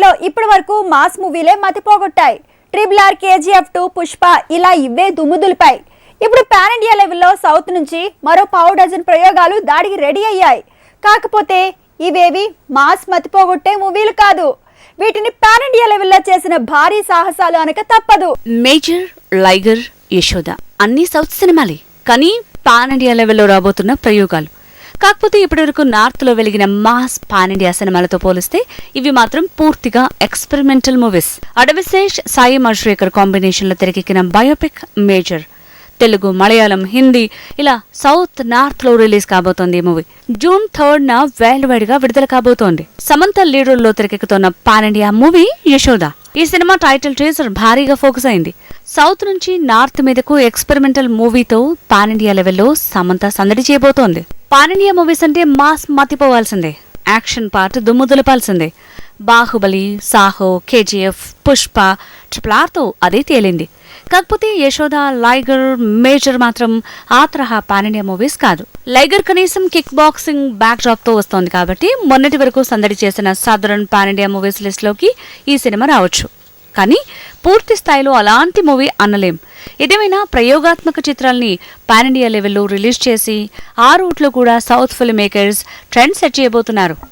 బాలీవుడ్లో ఇప్పటి వరకు మాస్ మూవీలే మతిపోగొట్టాయి. Triple R KGF two Pushpa ఇలా ఇవే దుమ్ముదులిపాయి. ఇప్పుడు పాన్ ఇండియా లెవెల్లో సౌత్ నుంచి మరో పావు డజన్ ప్రయోగాలు దాడికి రెడీ అయ్యాయి. కాకపోతే ఇవేవి మాస్ మతిపోగొట్టే మూవీలు కాదు. వీటిని పాన్ ఇండియా లెవెల్లో చేసిన భారీ సాహసాలు అనక తప్పదు. మేజర్ లైగర్ యశోద అన్ని సౌత్ సినిమాలే. కానీ పాన్ ఇండియా లెవెల్లో రాబోతున్న ప్రయోగాలు. కాకపోతే ఇప్పటివరకు నార్త్లో వెలిగిన మాస్ పాన్ ఇండియా సినిమాలతో పోలిస్తే ఇవి మాత్రం పూర్తిగా ఎక్స్పెరిమెంటల్ మూవీస్. అడవిశేష్ సాయి మజ్రేకర్ కాంబినేషన్లో తెరకెక్కిన బయోపిక్ మేజర్. తెలుగు మలయాళం హిందీ ఇలా సౌత్ నార్త్లో రిలీజ్ కాబోతోంది ఈ మూవీ. జూన్ థర్డ్ న వరల్డ్ వైడ్గా విడుదల కాబోతోంది. సమంత లీడర్లో తెరకెక్కుతున్న పాన్ ఇండియా మూవీ యశోద. ఈ సినిమా టైటిల్ ట్రేజర్ భారీగా ఫోకస్ అయింది. సౌత్ నుంచి నార్త్ మీదకు ఎక్స్పెరిమెంటల్ మూవీతో పాన్ ఇండియా లెవెల్లో సమంత సందడి చేయబోతోంది. పాననీయ మూవీస్ అంటే మాస్ మతిపోవాల్సిందే. యాక్షన్ పార్ట్ దుమ్ము దులపాల్సిందే బాహుబలి సాహో కేజీఎఫ్ పుష్ప ట్రిపుల్ ఆర్తో అదే తేలింది. కాకపోతే యశోద లైగర్ మేజర్ మాత్రం ఆ తరహా పానిండియా మూవీస్ కాదు. లైగర్ కనీసం కిక్ బాక్సింగ్ బ్యాక్ డ్రాప్తో వస్తోంది కాబట్టి మొన్నటి వరకు సందడి చేసిన సదరన్ పానిండియా మూవీస్ లిస్ట్లోకి ఈ సినిమా రావచ్చు. కానీ పూర్తి స్థాయిలో అలాంటి మూవీ అనలేం. ఏదేమైనా ప్రయోగాత్మక చిత్రాల్ని పాన్ ఇండియా లెవెల్లో రిలీజ్ చేసి ఆ రూట్లో కూడా south film makers trend set చేయబోతున్నారు.